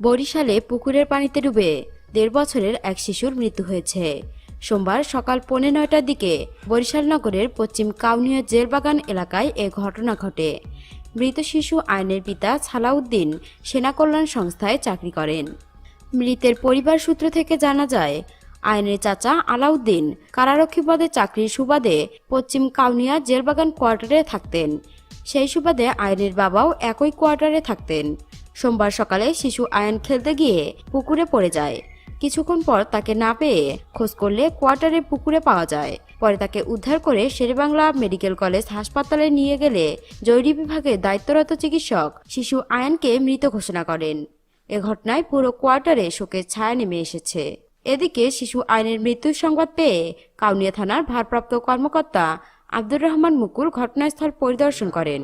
বরিশালে পুকুরের পানিতে ডুবে দেড় বছরের এক শিশুর মৃত্যু হয়েছে। সোমবার সকাল পৌনে নয়টার দিকে বরিশাল নগরের পশ্চিম কাউনিয়া জেলবাগান এলাকায় এ ঘটনা ঘটে। মৃত শিশু আইনের পিতা ছালাউদ্দিন সেনা কল্যাণ সংস্থায় চাকরি করেন। মৃতের পরিবার সূত্র থেকে জানা যায়, আইনের চাচা আলাউদ্দিন কারারক্ষী পদে চাকরির সুবাদে পশ্চিম কাউনিয়া জেলবাগান কোয়ার্টারে থাকতেন। সেই সুবাদে আয়নের বাবাও একই কোয়ার্টারে থাকতেন। সোমবার সকালে শিশু আয়ন খেলতে গিয়ে পুকুরে পড়ে যায়। কিছুক্ষণ পর তাকে না পেয়ে খোঁজ করলে কোয়ার্টারে পুকুরে পাওয়া যায়। পরে তাকে উদ্ধার করে শেরেবাংলা মেডিকেল কলেজ হাসপাতালে নিয়ে গেলে জরুরি বিভাগে দায়িত্বরত চিকিৎসক শিশু আয়নকে মৃত ঘোষণা করেন। এ ঘটনায় পুরো কোয়ার্টারে শোকের ছায়া নেমে এসেছে। এদিকে শিশু আইনের মৃত্যুর সংবাদ পেয়ে কাউনিয়া থানার ভারপ্রাপ্ত কর্মকর্তা আব্দুর রহমান মুকুল ঘটনাস্থল পরিদর্শন করেন।